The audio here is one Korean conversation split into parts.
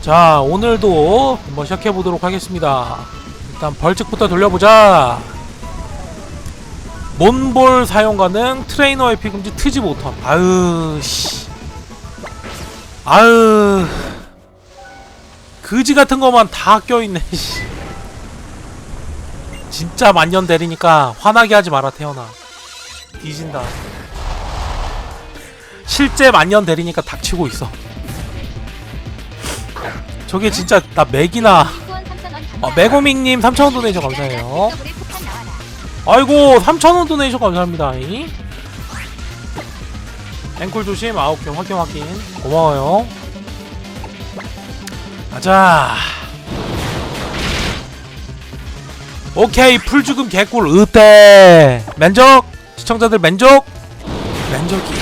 자 오늘도 한번 시작해 보도록 하겠습니다. 일단 벌칙부터 돌려보자. 몬볼 사용 가능 트레이너 에피 금지 트지 못함 아유 씨. 아유. 그지 같은 거만 다 껴있네 씨. 진짜 만년 대리니까 화나게 하지 마라 태연아 뒤진다. 실제 만년 대리니까 닥치고 있어 저게 진짜 나 맥이나. 어, 메고밍님 3,000원 도네이션 감사해요. 아이고 3,000원 도네이션 감사합니다 이. 앵콜 조심. 아홉 개 확인 확인. 고마워요. 가자. 오케이 풀죽음 개꿀. 으떼. 만족 시청자들 만족 만족이.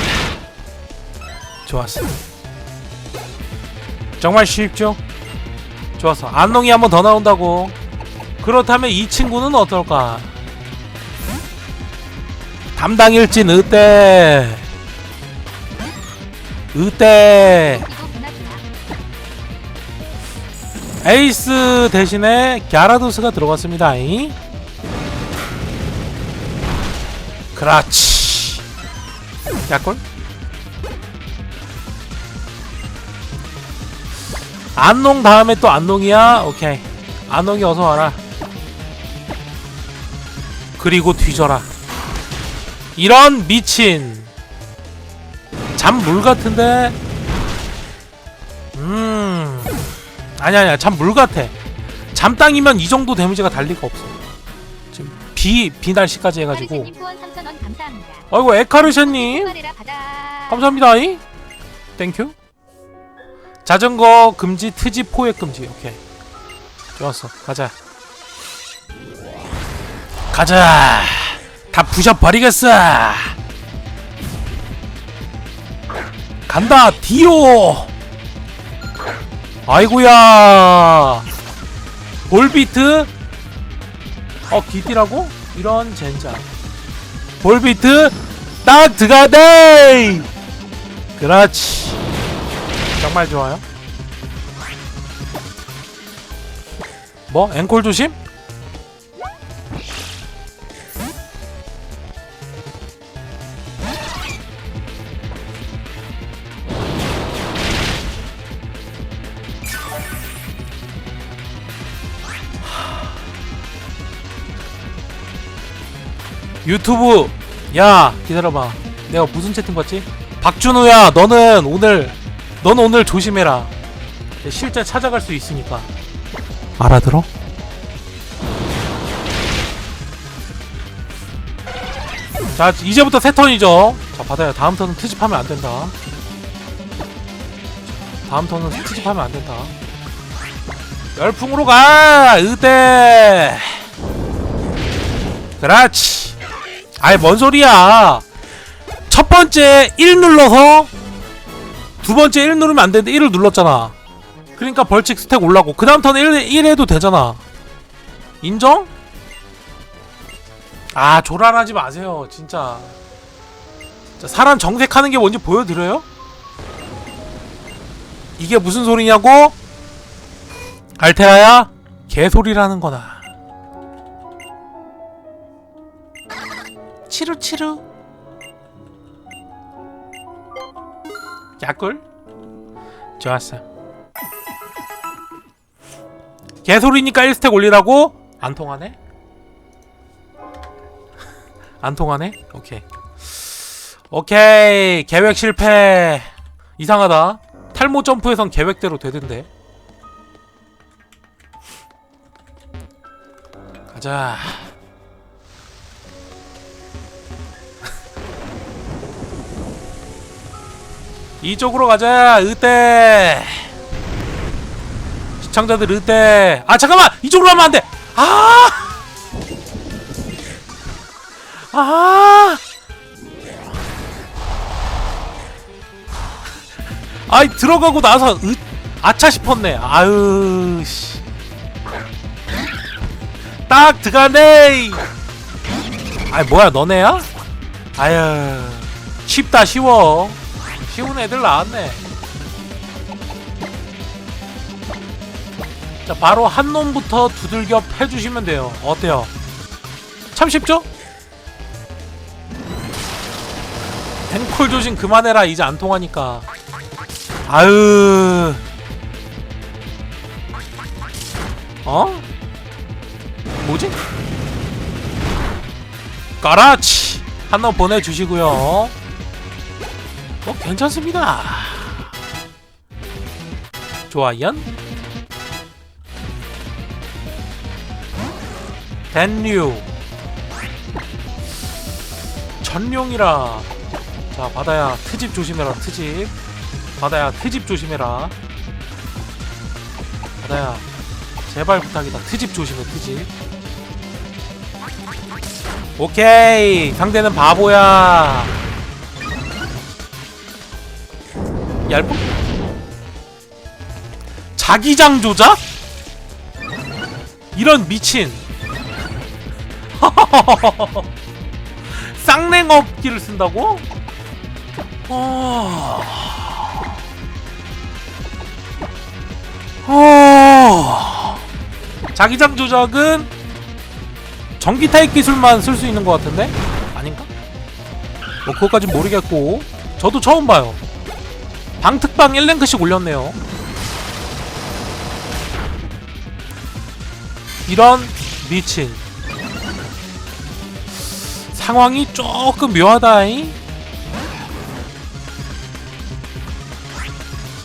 좋았어. 정말 쉽죠 좋았어 안농이 한 번 더 나온다고. 그렇다면 이 친구는 어떨까? 담당 일진 으떼. 으떼. 에이스 대신에 갸라도스가 들어갔습니다 이 그렇지. 약골 안농 다음에 또 안농이야? 오케이. 안농이 어서 와라. 그리고 뒤져라. 이런 미친. 잠물 같은데? 음. 아니야 아니야. 잠물 같아. 잠땅이면 이 정도 데미지가 달 리가 없어. 지금 비, 비 날씨까지 해가지고. 아이고 에카르샤님. 감사합니다 이 땡큐 자전거 금지 트지 포획 금지. 오케이. 좋았어. 가자. 가자. 다 부셔버리겠어. 간다 디오. 아이고야. 볼비트? 어 기띠라고? 이런 젠장. 볼비트? 딱 들어가대 그렇지 정말 좋아요 뭐? 앵콜 조심? 유튜브 야 기다려봐 내가 무슨 채팅 봤지? 박준호야 너는 오늘 넌 오늘 조심해라. 실제 찾아갈 수 있으니까. 알아들어? 자 이제부터 새 턴이죠. 자 받아요. 다음 턴은 트집하면 안 된다. 다음 턴은 트집하면 안 된다. 열풍으로 가! 으대 그렇지. 아이 뭔 소리야? 첫 번째 1 눌러서 두 번째 1 누르면 안 되는데 1을 눌렀잖아 그러니까 벌칙 스택 올라고 그 다음 턴 1, 1 해도 되잖아 인정? 아 조란하지 마세요 진짜 진짜 사람 정색하는 게 뭔지 보여드려요? 이게 무슨 소리냐고? 알테라야 개소리라는 거다 치루치루 야꿀 좋았어. 개소리니까 1스택 올리라고? 안 통하네? 안 통하네? 오케이. 오케이. 계획 실패. 이상하다. 탈모 점프에선 계획대로 되던데. 가자 이쪽으로 가자 으떼 시청자들 으떼 아 잠깐만 이쪽으로 하면 안돼 아 아! 아이 들어가고 나서 으, 아차 싶었네. 아유 씨. 딱 들어가네. 아이 뭐야 너네야? 아유 쉽다 쉬워. 쉬운 애들 나왔네. 자 바로 한 놈부터 두들겨 패주시면 돼요 어때요? 참 쉽죠? 탱콜 조심 그만해라 이제 안 통하니까 아유 어? 뭐지? 까라치 한번 보내주시고요 어 괜찮습니다. 좋아요 댄류 전룡이라. 자 바다야 트집 조심해라 트집. 바다야 트집 조심해라. 바다야 제발 부탁이다. 트집 조심해 트집. 오케이 상대는 바보야 얇은 자기장 조작? 이런 미친 쌍냉업기를 쓴다고? 어... 어... 자기장 조작은 전기 타입 기술만 쓸 수 있는 것 같은데? 아닌가? 뭐 그것까진 모르겠고 저도 처음 봐요 방특방 1랭크씩 올렸네요. 이런 미친. 상황이 조금 묘하다잉.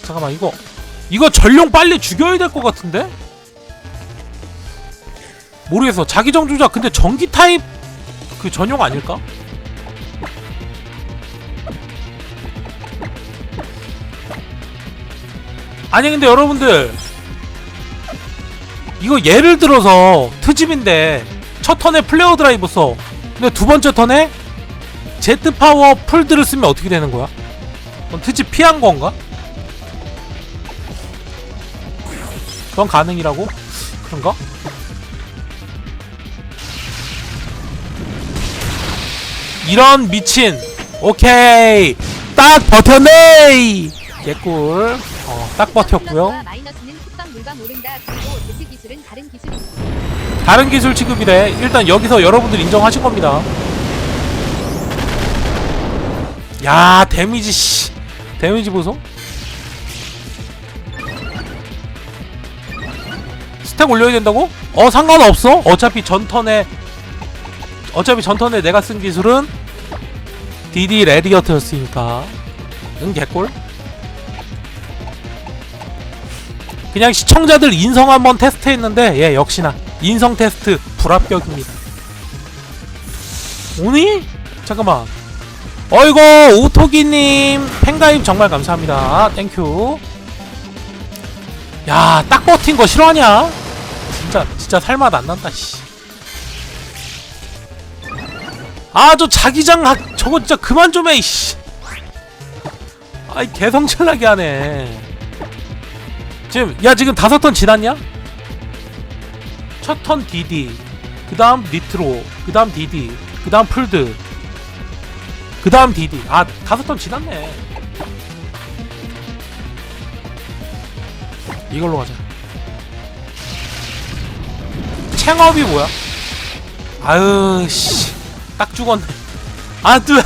잠깐만 이거. 이거 전룡 빨리 죽여야 될 것 같은데? 모르겠어. 자기정 조작 근데 전기 타입 그 전용 아닐까? 아니 근데 여러분들 이거 예를 들어서 트집인데 첫 턴에 플레어 드라이브 써 근데 두 번째 턴에 제트 파워 풀드를 쓰면 어떻게 되는 거야? 그럼 트집 피한 건가? 그건 가능이라고? 그런가? 이런 미친 오케이 딱 버텼네 개꿀 어, 딱 버텼고요. 다른 기술 취급이래. 일단 여기서 여러분들 인정하신 겁니다. 야 데미지 씨. 데미지 보소 스택 올려야 된다고? 어 상관없어. 어차피 전턴에 어차피 전턴에 내가 쓴 기술은 DD 레디어트였으니까. 응 개꿀 그냥 시청자들 인성 한번 테스트 했는데 예 역시나 인성 테스트 불합격입니다 오니? 잠깐만 어이구 오토기님 팬가입 정말 감사합니다 땡큐 야 딱 버틴 거 싫어하냐? 진짜 진짜 살맛 안 난다 씨. 아 저 자기장 학 저거 진짜 그만 좀해 이씨. 아이 개성철나게 하네. 지금 야 지금 다섯 턴 지났냐? 첫 턴 DD, 그 다음 니트로, 그 다음 DD, 그 다음 풀드, 그 다음 DD. 아 다섯 턴 지났네. 이걸로 가자. 챙업이 뭐야? 아유 씨, 딱 죽었네. 아 또.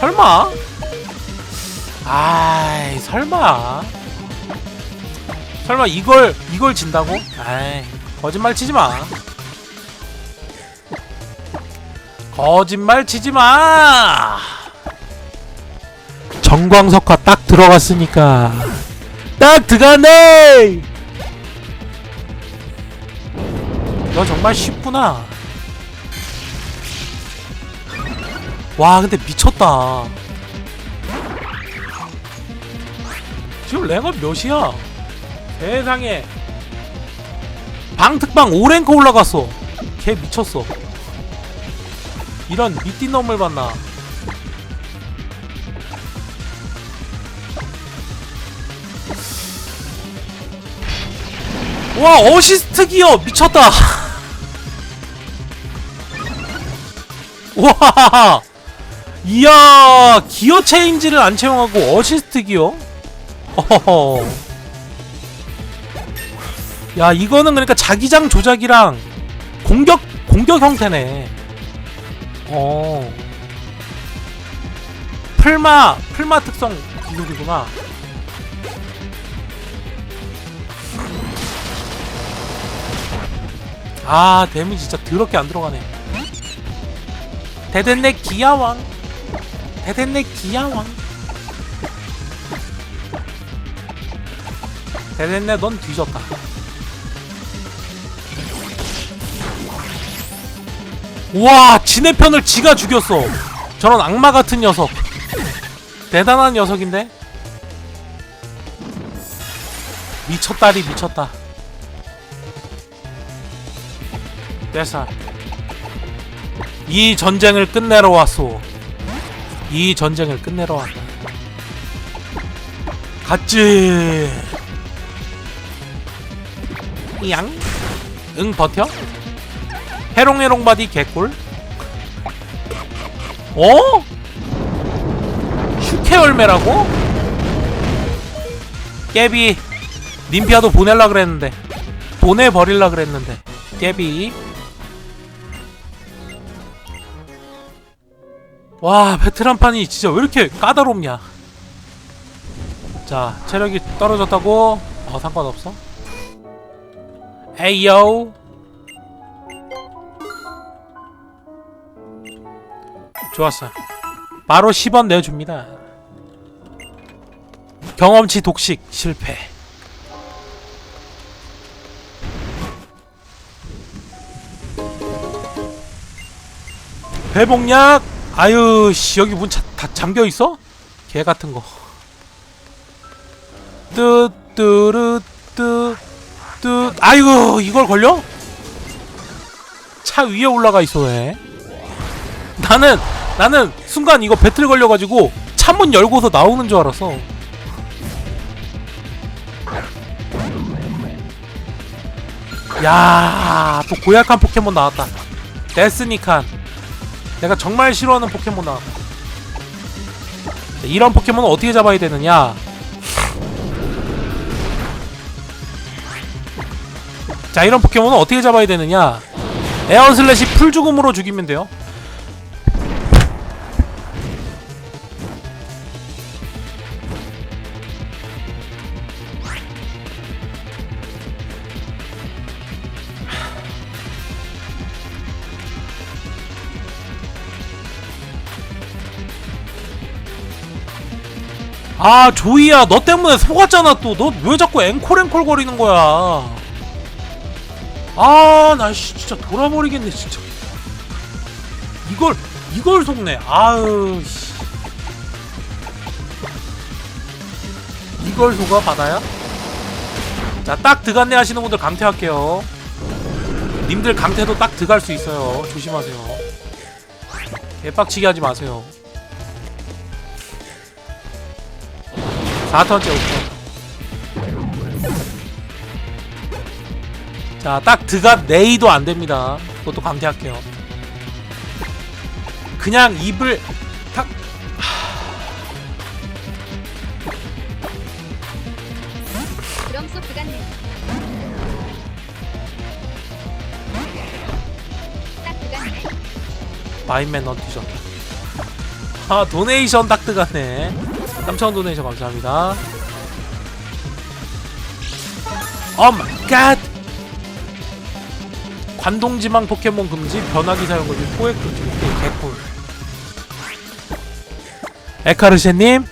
설마? 아이 설마. 설마 이걸 이걸 진다고? 아이 거짓말 치지 마. 거짓말 치지 마. 정광석화 딱 들어갔으니까. 딱 들어갔네! 너 정말 쉽구나. 와 근데 미쳤다 지금 랭업 몇이야? 세상에. 방특방 5랭크 올라갔어. 걔 미쳤어. 이런 미띠 놈을 봤나. 와 어시스트 기어! 미쳤다. 와 이야 기어 체인지를 안 채용하고 어시스트 기어 야 이거는 그러니까 자기장 조작이랑 공격 공격 형태네. 어. 풀마 풀마 특성 기술이구나. 아 데미지 진짜 더럽게 안 들어가네. 대댄내 기야왕. 대댄내 기야왕. 대댄내 넌 뒤졌다. 우와 지네 편을 지가 죽였어. 저런 악마 같은 녀석. 대단한 녀석인데. 미쳤다리 미쳤다. 됐어. 이 전쟁을 끝내러 왔소. 이 전쟁을 끝내러 왔다. 갔지. 양? 응 버텨? 해롱해롱 바디 개꿀? 어? 슈케 열매라고? 깨비 님피아도 보낼라 그랬는데 보내버릴라 그랬는데 깨비 와 베트남판이 진짜 왜 이렇게 까다롭냐 자 체력이 떨어졌다고? 어 상관없어 에이요 좋았어. 바로 10원 내줍니다. 경험치 독식 실패. 회복약? 아유 씨 여기 문다 잠겨 있어? 개 같은 거. 뜨뜨르뜨 뜨 아이고 이걸 걸려? 차 위에 올라가 있어 왜? 나는 나는 순간 이거 배틀 걸려가지고 차문 열고서 나오는 줄 알았어. 야, 또 고약한 포켓몬 나왔다. 데스니칸. 내가 정말 싫어하는 포켓몬 나왔다. 자, 이런 포켓몬은 어떻게 잡아야 되느냐? 자, 이런 포켓몬은 어떻게 잡아야 되느냐? 에어 슬래시 풀 죽음으로 죽이면 돼요. 아 조이야 너 때문에 속았잖아 또 너 왜 자꾸 앵콜 앵콜 거리는 거야 아 나 진짜 돌아버리겠네 진짜. 이걸 이걸 속네. 아유 씨. 이걸 속아 바다야? 자 딱 드갔네 하시는 분들 감퇴할게요. 님들 감퇴도 딱 드갈 수 있어요. 조심하세요. 개빡치게 하지 마세요. 4턴째 오케 자 딱 드가 네이도 안 됩니다. 그것도 강퇴할게요. 그냥 입을 탁. 그럼 쏙 들어갔네. 딱 들어갔네. 마인맨 넌 뒤졌다 아 도네이션 딱 들어갔네. 3,000원 도네이션 감사합니다. 오 마이 갓 관동지망 포켓몬 금지 변화기 사용 금지 포획 금지 오케이 개꿀. 에카르셰님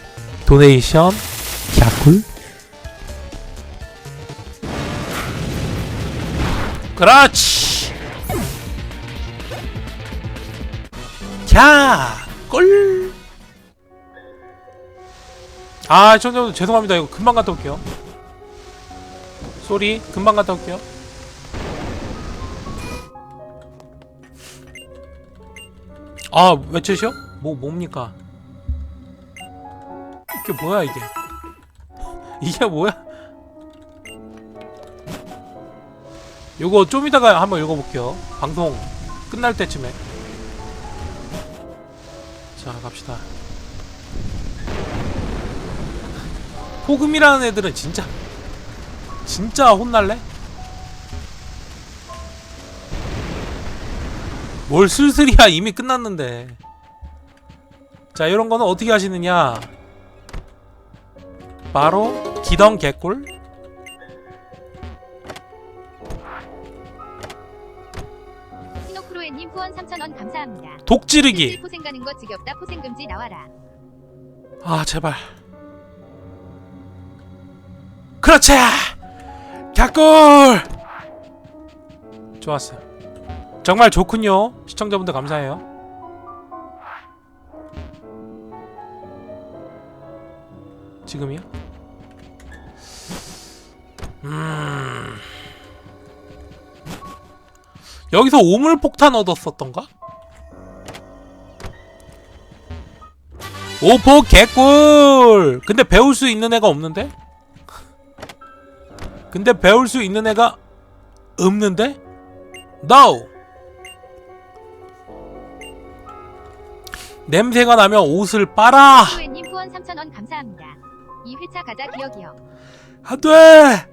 도네이션 갸꿀. 그렇지! 갸꿀! 아 시청자분 죄송합니다. 이거 금방 갔다 올게요. 쏘리 금방 갔다 올게요 아 외치셔? 뭐 뭡니까? 이게 뭐야 이게? 이게 뭐야? 요거 좀 이따가 한번 읽어볼게요. 방송 끝날 때쯤에. 자 갑시다. 호금이라는 애들은 진짜 진짜 혼날래? 뭘 슬슬이야. 이미 끝났는데. 자 이런 거는 어떻게 하시느냐? 바로 기덩 개꿀? 히노크로에님 후원 3,000원 감사합니다. 독지르기. 포생 가는 거 지겹다. 포생 금지 나와라. 아 제발. 그렇지! 개꿀! 좋았어요 정말 좋군요 시청자분들 감사해요 지금이요? 음 여기서 오물폭탄 얻었었던가? 오포 개꿀 근데 배울 수 있는 애가 없는데? 근데 배울 수 있는 애가 없는데? No! 냄새가 나면 옷을 빨아! 히노크로에님 후원 3,000원 감사합니다. 2회차 가자 기억이요. 안 돼!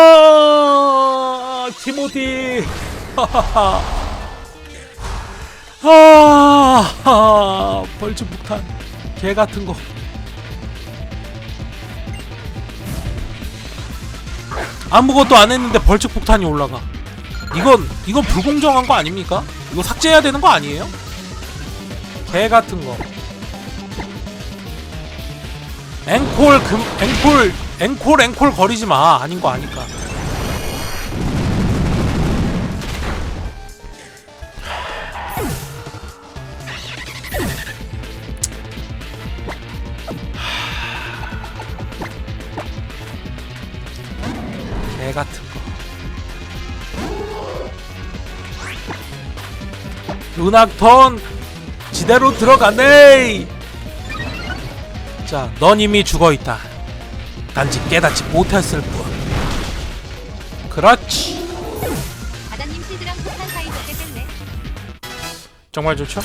아, 티모티. 하하하. 아, 아, 벌집 폭탄. 개 같은 거. 아무것도 안 했는데 벌칙 폭탄이 올라가. 이건 이건 불공정한 거 아닙니까? 이거 삭제해야 되는 거 아니에요? 개 같은 거. 앵콜 금 앵콜 앵콜 앵콜 거리지 마 아닌 거 아니까 은학턴 지대로 들어가네 자, 넌 이미 죽어 있다. 단지 깨닫지 못했을 뿐. 그렇지. 바다님 실드랑 폭탄 사이 좋게 됐네. 정말 좋죠?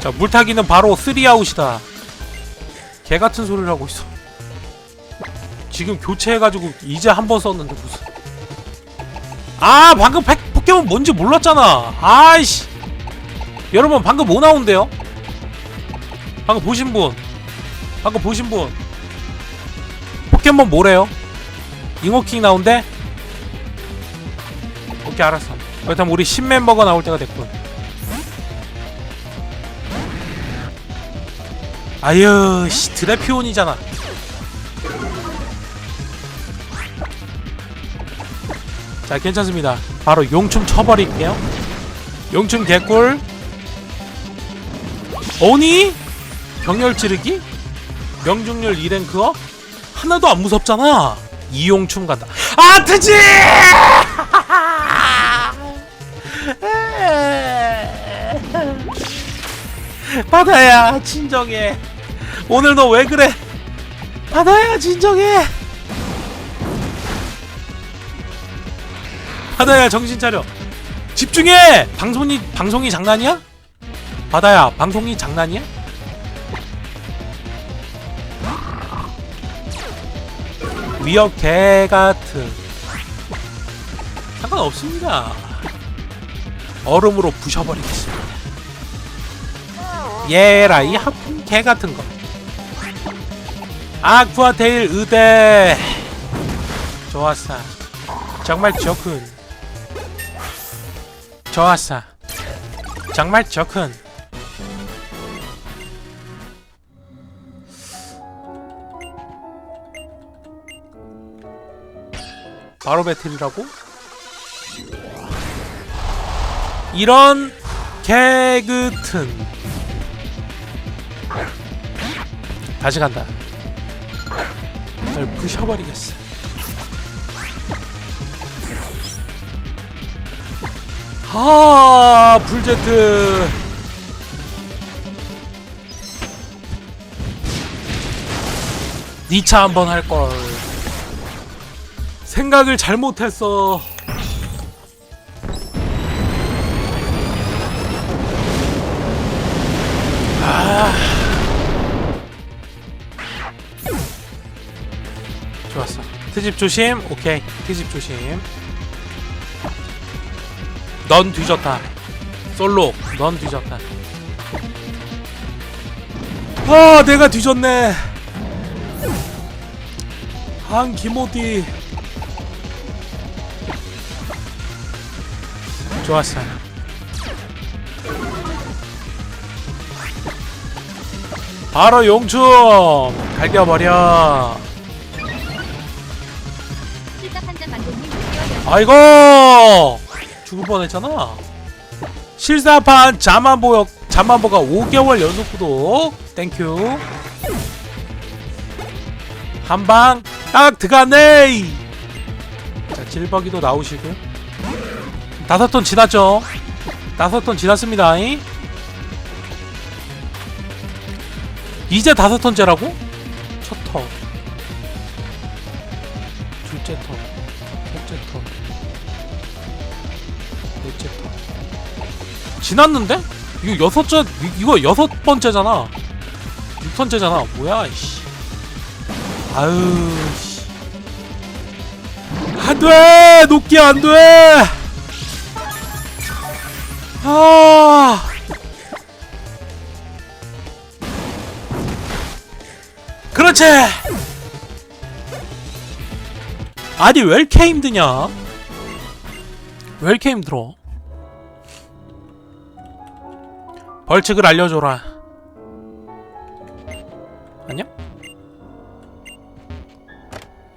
자, 물타기는 바로 3아웃이다. 개 같은 소리를 하고 있어. 지금 교체해가지고 이제 한 번 썼는데 무슨. 아, 방금 팩, 포켓몬 뭔지 몰랐잖아. 아이씨. 여러분, 방금 뭐 나온대요? 방금 보신 분. 방금 보신 분. 포켓몬 뭐래요? 잉어킹 나온대? 오케이 알았어 그렇다면 우리 신멤버가 나올 때가 됐군 아유 씨 드래피온이잖아 자 괜찮습니다 바로 용춤 쳐버릴게요 용춤 개꿀 오니? 경열 찌르기? 명중률 2랭크업? 하나도 안 무섭잖아. 이용춤 간다. 아, 트지! 바다야, 진정해. 오늘 너 왜 그래? 바다야, 진정해. 바다야, 정신 차려. 집중해! 방송이, 방송이 장난이야? 바다야, 방송이 장난이야? 위협 개 같은 상관없습니다. 얼음으로 부셔버리겠습니다. 예라 이 하품 개 같은 거. 아쿠아 테일 의대 좋았어. 정말 좋군. 좋았어. 정말 좋군. 바로 배틀이라고? 이런 개그튼 다시 간다 널 부셔버리겠어 아 불제트 니차 한번 할걸 생각을 잘못했어. 아. 좋았어. 트집 조심. 오케이. 트집 조심. 넌 뒤졌다. 솔로. 넌 뒤졌다. 아, 내가 뒤졌네. 한 기모디. 좋았어. 바로 용충 갈겨버려. 아이고 죽을 뻔했잖아. 실사판 자만보 역 자만보가 5개월 연속 구독. 땡큐. 한방 딱 들어가네. 자 질버기도 나오시고. 다섯 톤 지났죠? 다섯 톤 지났습니다. 이. 이제 다섯 톤째라고? 지났는데? 이거 여섯째, 이- 이거 여섯 번째잖아. 육 턴째잖아. 뭐야, 이씨. 아유, 씨. 안 돼! 녹기 안 돼! 아. 그렇지! 아니, 왜 이렇게 힘드냐? 왜 이렇게 힘들어? 벌칙을 알려줘라. 안녕?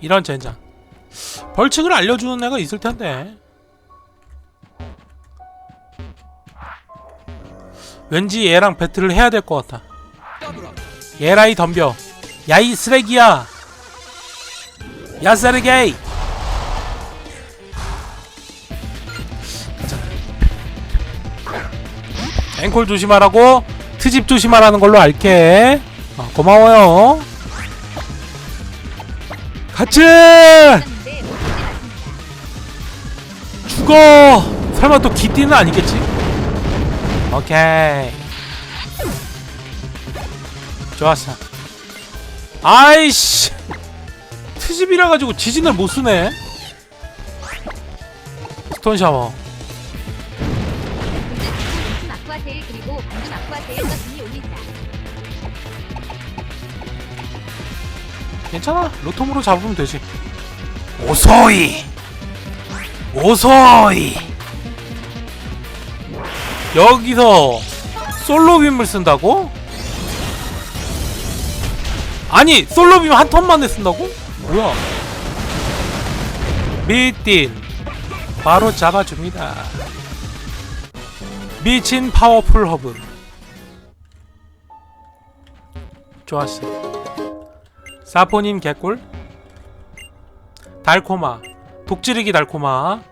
이런 젠장. 벌칙을 알려주는 애가 있을 텐데. 왠지 얘랑 배틀을 해야 될 것 같아. 얘라이 덤벼. 야이 쓰레기야. 야 쓰레기. 앵콜 조심하라고 트집 조심하라는 걸로 알게. 어, 고마워요. 같이. 죽어! 설마 또 기띠는 아니겠지? 오케이. 좋았어. 아이씨! 트집이라 가지고 지진을 못 쓰네. 스톤 샤워 아쿠아테일 그리고 방금 아쿠아테일 서순이 올린다. 괜찮아. 로톰으로 잡으면 되지. 오소이! 오소이! 여기서 솔로 빔을 쓴다고? 아니 솔로 빔 한 턴만에 쓴다고? 뭐야? 미띤 바로 잡아줍니다 미친 파워풀 허브. 좋았어 사포님 개꿀. 달코마 독지르기 달코마